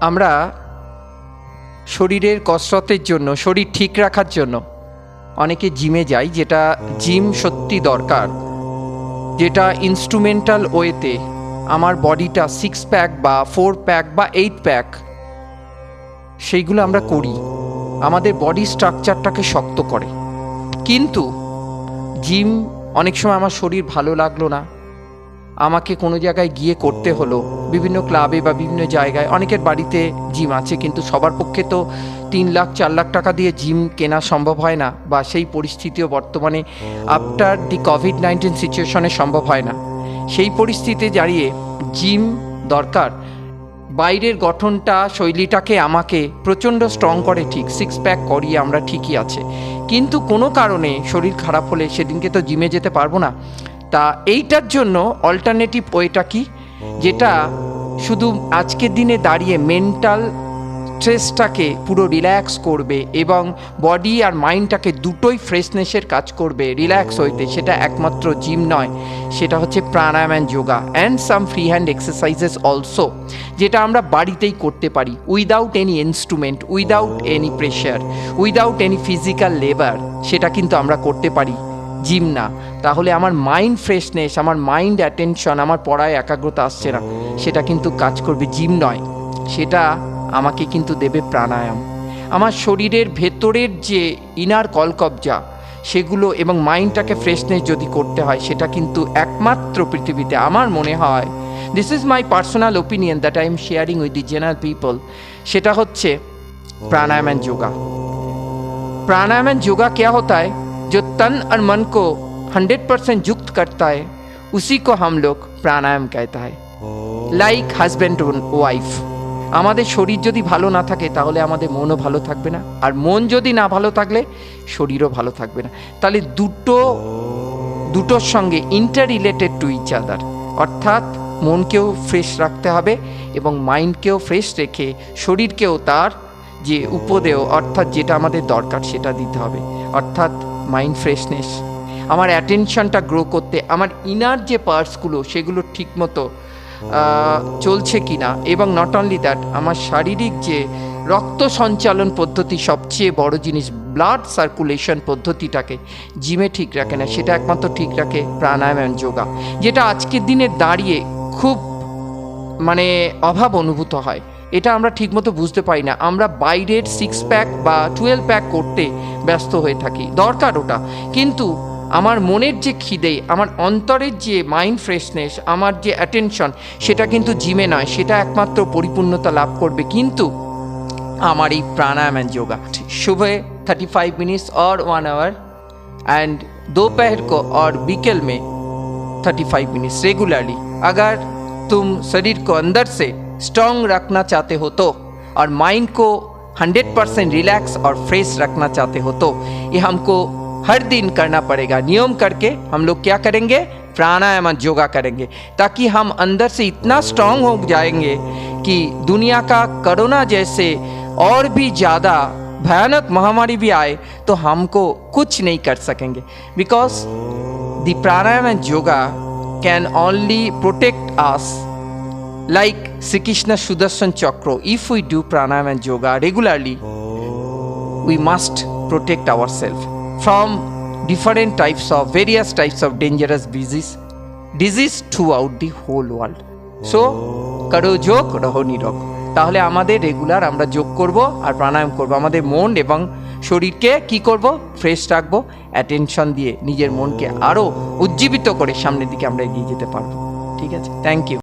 আমরা শরীরের কসরতের জন্য, শরীর ঠিক রাখার জন্য অনেকে জিমে যাই যেটা জিম সত্যি দরকার, যেটা ইনস্ট্রুমেন্টাল ওয়েতে আমার বডিটা সিক্স প্যাক বা ফোর প্যাক বা এইট প্যাক সেইগুলো আমরা করি। আমাদের বডি স্ট্রাকচারটাকে শক্ত করে। কিন্তু জিম অনেক সময় আমার শরীর ভালো লাগল না। আমাকে কোনো জায়গায় গিয়ে করতে হলো। বিভিন্ন ক্লাবে বা বিভিন্ন জায়গায়। অনেকের বাড়িতে জিম আছে, কিন্তু সবার পক্ষে তো তিন লাখ, চার লাখ টাকা দিয়ে জিম কেনা সম্ভব হয় না বা সেই পরিস্থিতিও বর্তমানে আফটার দি কোভিড নাইন্টিন সিচুয়েশনে সম্ভব হয় না। সেই পরিস্থিতিতে দাঁড়িয়ে জিম দরকার। বাইরের গঠনটা, শৈলীটাকে আমাকে প্রচণ্ড স্ট্রং করে ঠিক। সিক্স প্যাক করিয়ে আমরা ঠিকই আছে। কিন্তু কোনো কারণে শরীর খারাপ হলে সেদিনকে তো জিমে যেতে পারব না। তা এইটার জন্য অল্টারনেটিভ ওয়েটা কি? যেটা শুধু আজকের দিনে দাঁড়িয়ে মেন্টাল স্ট্রেসটাকে পুরো রিল্যাক্স করবে এবং বডি আর মাইন্ডটাকে দুটোই ফ্রেশনেসের কাজ করবে রিল্যাক্স হইতে। সেটা একমাত্র জিম নয়, সেটা হচ্ছে pranayama and yoga and some free hand exercises also যেটা আমরা বাড়িতেই করতে পারি without any instrument without any pressure without any physical labour সেটা কিন্তু আমরা করতে পারি। জিম না। তাহলে আমার মাইন্ড ফ্রেশনেস আমার মাইন্ড অ্যাটেনশন আমার পড়ায় একাগ্রতা আসছে না। সেটা কিন্তু কাজ করবে জিম নয়। সেটা আমাকে কিন্তু দেবে প্রাণায়াম। আমার শরীরের ভেতরের যে ইনার কলকবজা, সেগুলো এবং মাইন্ডটাকে ফ্রেশনেস যদি করতে হয়, সেটা কিন্তু একমাত্র পৃথিবীতে আমার মনে হয়। This is my personal opinion that I am sharing with the general people সেটা হচ্ছে pranayama and yoga pranayama and yoga কে হতায়? जो तन और मन को 100 परसेंट युक्त करता है उसी को हम लोग प्राणायाम कहता है লাইক হাজব্যান্ড ওয়াইফ আমাদের শরীর যদি ভালো না থাকে তাহলে আমাদের মনও ভালো থাকবে না আর মন যদি না ভালো থাকলে শরীরও ভালো থাকবে না তাহলে দুটো দুটোর সঙ্গে interrelated to each other অর্থাৎ মনকেও ফ্রেশ রাখতে হবে এবং মাইন্ডকেও ফ্রেশ রেখে শরীরকেও তার যে উপদেয় অর্থাৎ যেটা আমাদের দরকার সেটা দিতে হবে অর্থাৎ মাইন্ড ফ্রেশনেস, আমার অ্যাটেনশনটা গ্রো করতে, আমার ইনার যে পার্টসগুলো সেগুলো ঠিকমতো চলছে কি না এবং নট অনলি দ্যাট আমার শারীরিক যে রক্ত সঞ্চালন পদ্ধতি সবচেয়ে বড় জিনিস ব্লাড সার্কুলেশন পদ্ধতিটাকে জিমে ঠিক রাখে না, সেটা একমাত্র ঠিক রাখে প্রাণায়াম, যোগা, যেটা আজকের দিনে দাঁড়িয়ে খুব মানে অভাব অনুভূত হয়। এটা আমরা ঠিকমতো বুঝতে পারি না আমরা বাইরের সিক্স প্যাক বা টুয়েলভ প্যাক করতে ব্যস্ত হয়ে থাকি দরকার ওটা কিন্তু আমার মনের যে খিদে আমার অন্তরের যে মাইন্ড ফ্রেশনেস আমার যে অ্যাটেনশন সেটা কিন্তু জিমে নয় সেটা একমাত্র পরিপূর্ণতা লাভ করবে কিন্তু আমার এই प्राणायाम एंड योगा सुबह थर्टी फाइव मिनट्स और वन आवर एंड दोपहर को और बीकेल में थर्टी फाइव मिनट्स रेगुलरली अगर तुम शरीर को अंदर से स्ट्रांग रखना चाहते हो तो और माइंड को हंड्रेड परसेंट रिलैक्स और फ्रेश रखना चाहते हो तो ये हमको हर दिन करना पड़ेगा। नियम करके हम लोग क्या करेंगे? प्राणायाम योगा करेंगे, ताकि हम अंदर से इतना स्ट्रांग हो जाएँगे कि दुनिया का कोरोना जैसे और भी ज़्यादा भयानक महामारी भी आए तो हमको कुछ नहीं कर सकेंगे। Because the pranayama and yoga can only protect us like Sri Krishna Sudarshan Chakra. If we do pranayama and yoga regularly, we must protect ourselves from different types of various types of dangerous disease disease throughout the whole world so করো যোগ রহো নীরব তাহলে আমাদের regular আমরা যোগ করব আর প্রাণায়াম করব আমাদের মন এবং শরীরকে কি করব ফ্রেশ রাখব অ্যাটেনশন দিয়ে নিজের মনকে আরও উজ্জীবিত করে সামনের দিকে আমরা এগিয়ে যেতে পারব ঠিক আছে থ্যাংক ইউ